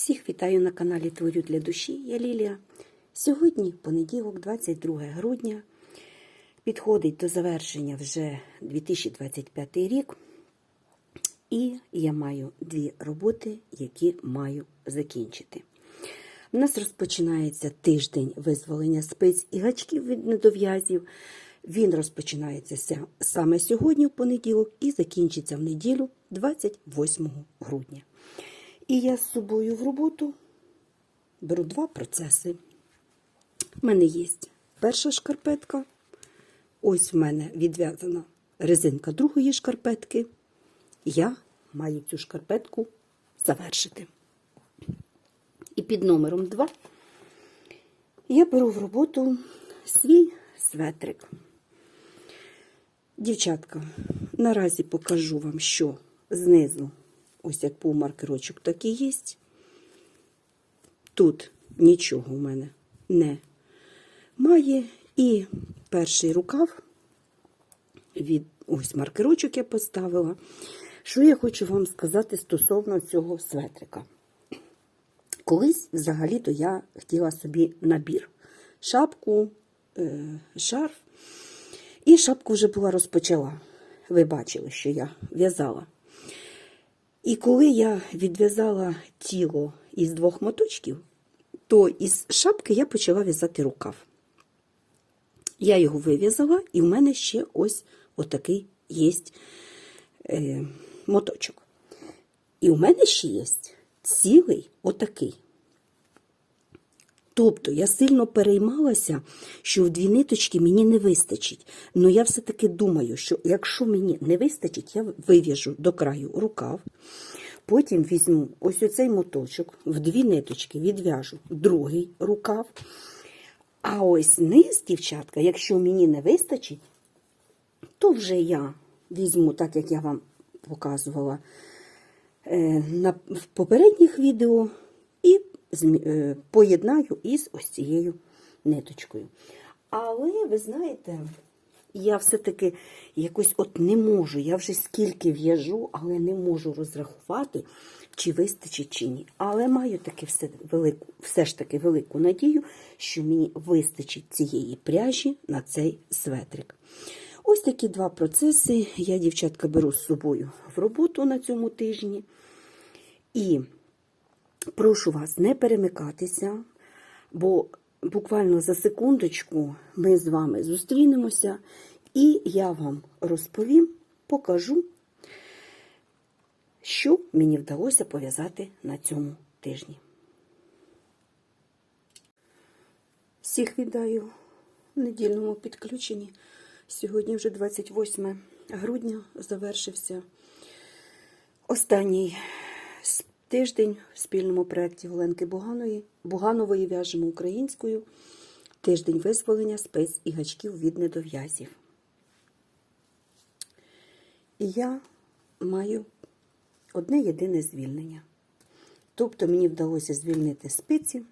Всіх вітаю на каналі Творю для душі. Я Лілія. Сьогодні, понеділок, 22 грудня, підходить до завершення вже 2025 рік. І я маю дві роботи, які маю закінчити. У нас розпочинається тиждень визволення спиць і гачків від недов'язів. Він розпочинається саме сьогодні, в понеділок, і закінчиться в неділю 28 грудня. І я з собою в роботу беру два процеси. У мене є перша шкарпетка. Ось в мене відв'язана резинка другої шкарпетки. Я маю цю шкарпетку завершити. І під номером 2 я беру в роботу свій светрик. Дівчатка, наразі покажу вам, що знизу, ось як був маркерочок, так і є. Тут нічого у мене не має. І перший рукав від ось маркерочок я поставила. Що я хочу вам сказати стосовно цього светрика? Колись взагалі-то я хотіла собі набір. Шапку, е, шарф. І шапку вже була розпочала. Ви бачили, що я в'язала. І коли я відв'язала тіло із двох моточків, то із шапки я почала в'язати рукав. Я його вив'язала, і в мене ще ось отакий є е, моточок. І у мене ще є цілий отакий. Тобто я сильно переймалася, що в дві ниточки мені не вистачить. Ну я все-таки думаю, що якщо мені не вистачить, я вив'яжу до краю рукав, потім візьму ось оцей моточок, в дві ниточки відв'яжу другий рукав. А ось низ, дівчатка, якщо мені не вистачить, то вже я візьму, так як я вам показувала е, в попередніх відео, поєднаю із ось цією ниточкою. Але ви знаєте, я все-таки якось от не можу. Я вже скільки в'яжу, але не можу розрахувати, чи вистачить, чи ні. Але маю таки все, велику, все ж таки велику надію, що мені вистачить цієї пряжі на цей светрик. Ось такі два процеси я, дівчатка, беру з собою в роботу на цьому тижні. І прошу вас не перемикатися, бо буквально за секундочку ми з вами зустрінемося, і я вам розповім, покажу, що мені вдалося пов'язати на цьому тижні. Всіх вітаю в недільному підключенні. Сьогодні вже 28 грудня завершився останній с- тиждень в спільному проєкті Оленки Буганої, Буганової в'яжемо українською. Тиждень визволення спиць і гачків від недов'язів. І я маю одне єдине звільнення. Тобто мені вдалося звільнити спиці,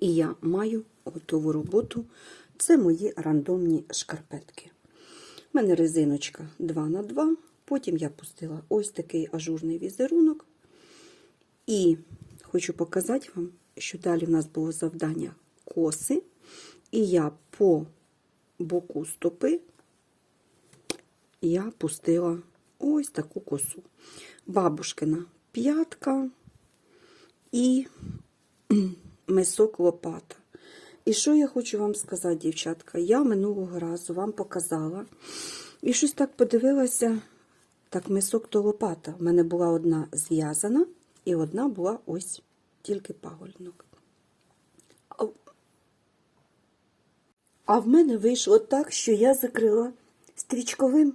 і я маю готову роботу. Це мої рандомні шкарпетки. У мене резиночка 2 на 2 Потім я пустила ось такий ажурний візерунок. І хочу показати вам, що далі в нас було завдання коси. І я по боку стопи я пустила ось таку косу. Бабушкина п'ятка і мисок лопата. І що я хочу вам сказати, дівчатка? Я минулого разу вам показала і щось так подивилася, так мисок то лопата. У мене була одна зв'язана, і одна була ось тільки пагольник. А в- мене вийшло так, що я закрила стрічковим,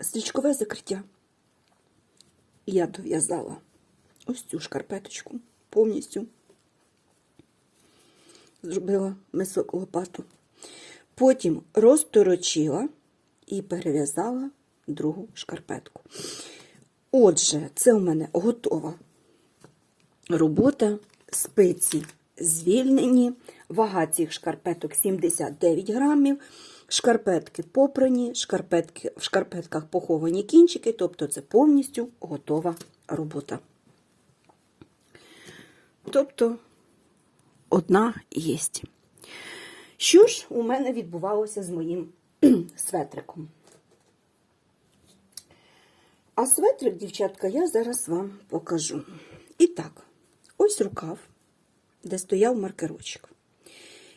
стрічкове закриття. Я дов'язала ось цю шкарпеточку повністю зробила мисок лопату. Потім розторочила і перев'язала другу шкарпетку. Отже, це у мене готова робота, спиці звільнені, вага цих шкарпеток 79 грамів. Шкарпетки попрані, шкарпетки, в шкарпетках поховані кінчики, тобто це повністю готова робота. Тобто одна єсть. Що ж у мене відбувалося з моїм светриком? А светрик, дівчатка, я зараз вам покажу. І так, ось рукав, де стояв маркерочок.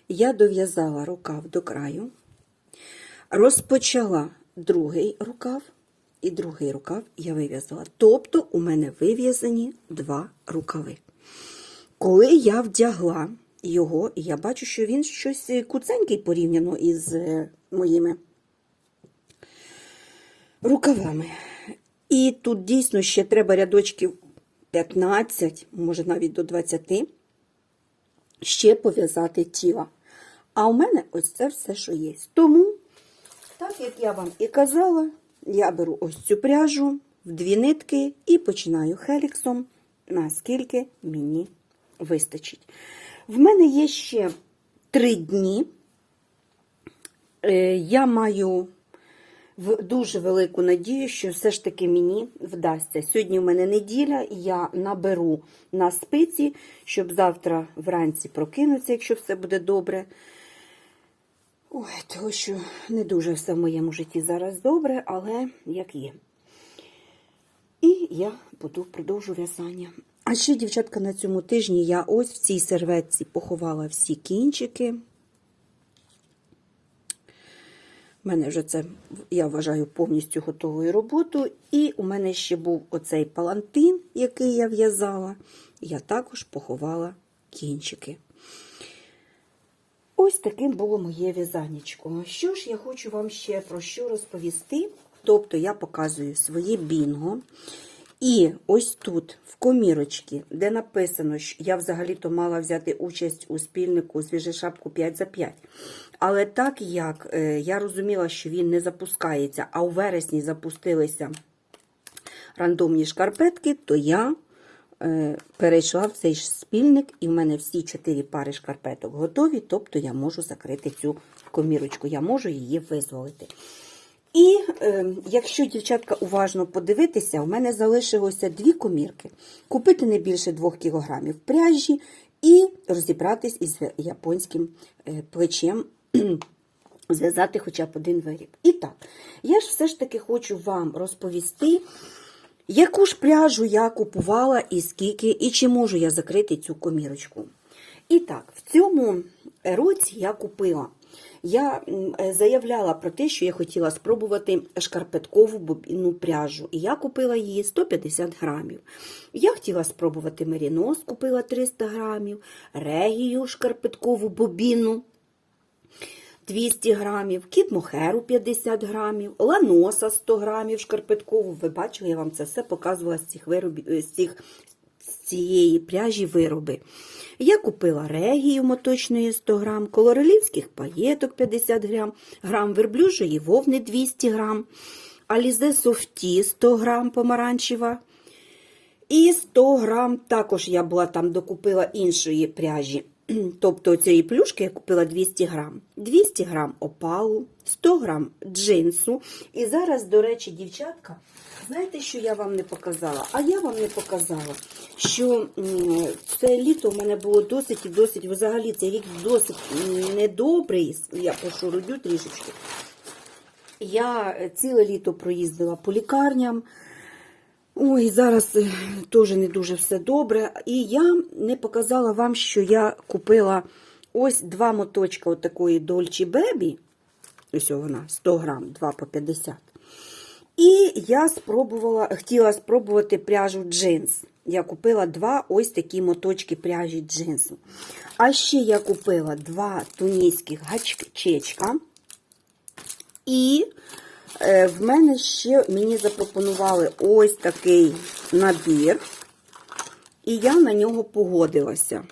Я дов'язала рукав до краю, розпочала другий рукав, і другий рукав я вив'язала. Тобто у мене вив'язані два рукави. Коли я вдягла його, я бачу, що він щось куценький порівняно із е, моїми рукавами. І тут дійсно ще треба рядочків 15, може навіть до 20, ще пов'язати тіла. А у мене ось це все, що є. Тому, так як я вам і казала, я беру ось цю пряжу в дві нитки і починаю хеліксом, наскільки мені вистачить. В мене є ще три дні. Е, Я маю в- дуже велику надію, що все ж таки мені вдасться. Сьогодні в мене неділя, я наберу на спиці, щоб завтра вранці прокинутися, якщо все буде добре. Ой, того що не дуже все в моєму житті зараз добре, але як є. І я буду продовжу в'язання. А ще, дівчатка, на цьому тижні я ось в цій серветці поховала всі кінчики. У мене вже це, я вважаю, повністю готовою роботу. І у мене ще був оцей палантин, який я в'язала. Я також поховала кінчики. Ось таким було моє в'язанечко. Що ж я хочу вам ще про що розповісти? Тобто я показую своє бінго. І ось тут, в комірочці, де написано, що я взагалі-то мала взяти участь у спільнику «Зв'яжи шапку 5 за 5. Але так як е, я розуміла, що він не запускається, а у вересні запустилися рандомні шкарпетки, то я е, перейшла в цей спільник, і в мене всі чотири пари шкарпеток готові, тобто я можу закрити цю комірочку, я можу її визволити. І е, якщо, дівчатка, уважно подивитися, у мене залишилося дві комірки. Купити не більше 2 кг пряжі і розібратись із японським е, плечем, зв'язати хоча б один виріб. І так, я ж все ж таки хочу вам розповісти, яку ж пряжу я купувала і скільки, і чи можу я закрити цю комірочку. І так, в цьому році я купила. Я е, заявляла про те, що я хотіла спробувати шкарпеткову бобінну пряжу. І я купила її 150 грамів. Я хотіла спробувати мерінос, купила 300 грамів, регію шкарпеткову бобіну 200 грамів, кіт мохеру 50 грамів, ланоса 100 грамів шкарпеткову. Ви бачили, я вам це все показувала з цих виробів, е, з цих цієї пряжі вироби. Я купила регію моточної 100 грам, колоролівських паєток 50 грам, грам верблюжої вовни 200 грам, алізе софті 100 грам помаранчева. І 100 грам також я була там докупила іншої пряжі. Тобто цієї плюшки я купила 200 грам. 200 грам опалу, 100 грам джинсу. І зараз, до речі, дівчатка, знаєте, що я вам не показала? А я вам не показала, що це літо у мене було досить і досить, взагалі цей рік досить недобрий. Я пошурудю трішечки. Я е, ціле літо проїздила по лікарням. Ой, зараз е, теж не дуже все добре. І я не показала вам, що я купила ось два моточка от такої Dolce Baby. Ось вона, 100 грам, 2 по 50. І я спробувала, хотіла спробувати пряжу джинс. Я купила два ось такі моточки пряжі джинсу. А ще я купила два туніських гачечка. І в мене ще мені запропонували ось такий набір, і я на нього погодилася.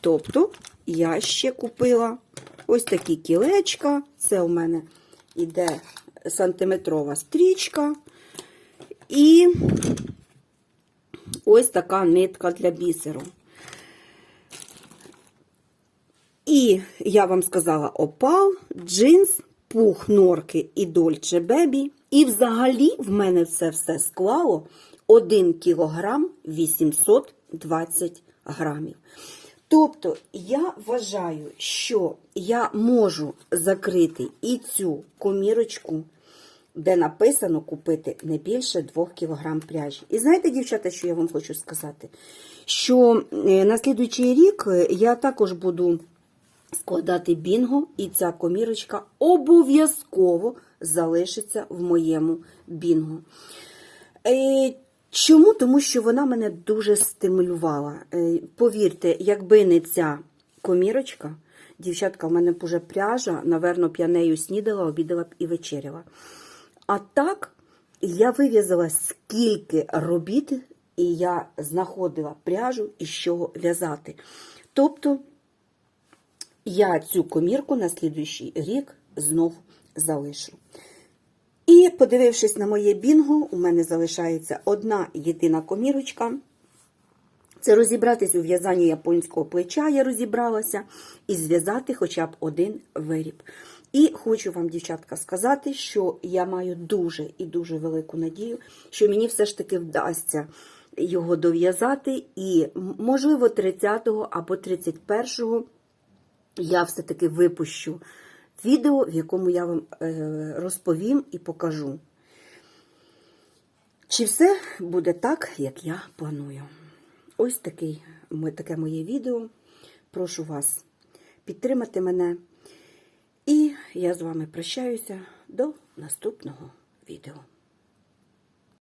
Тобто, я ще купила ось такі кілечка. Це у мене іде сантиметрова стрічка. І ось така нитка для бісеру. І я вам сказала опал, джинс, пух, норки і Дольче Бебі. І взагалі в мене це все склало 1 кілограм 820 грамів. Тобто я вважаю, що я можу закрити і цю комірочку, де написано купити не більше 2 кг пряжі. І знаєте, дівчата, що я вам хочу сказати? Що е, на слідуючий рік е, я також буду складати бінго, і ця комірочка обов'язково залишиться в моєму бінго. Е, Чому? Тому що вона мене дуже стимулювала. Е, Повірте, якби не ця комірочка, дівчатка, в мене б уже пряжа, наверно, б я нею снідала, обідала б і вечеряла. А так, я вив'язала скільки робіт, і я знаходила пряжу і з чого в'язати. Тобто, я цю комірку на слідуючий рік знов залишу. І подивившись на моє бінго, у мене залишається одна єдина комірочка. Це розібратись у в'язанні японського плеча, я розібралася, і зв'язати хоча б один виріб. І хочу вам, дівчатка, сказати, що я маю дуже і дуже велику надію, що мені все ж таки вдасться його дов'язати. І, можливо, 30 або 31 я все-таки випущу відео, в якому я вам е, розповім і покажу. Чи все буде так, як я планую? Ось такий, таке моє відео. Прошу вас підтримати мене. І я з вами прощаюся до наступного відео.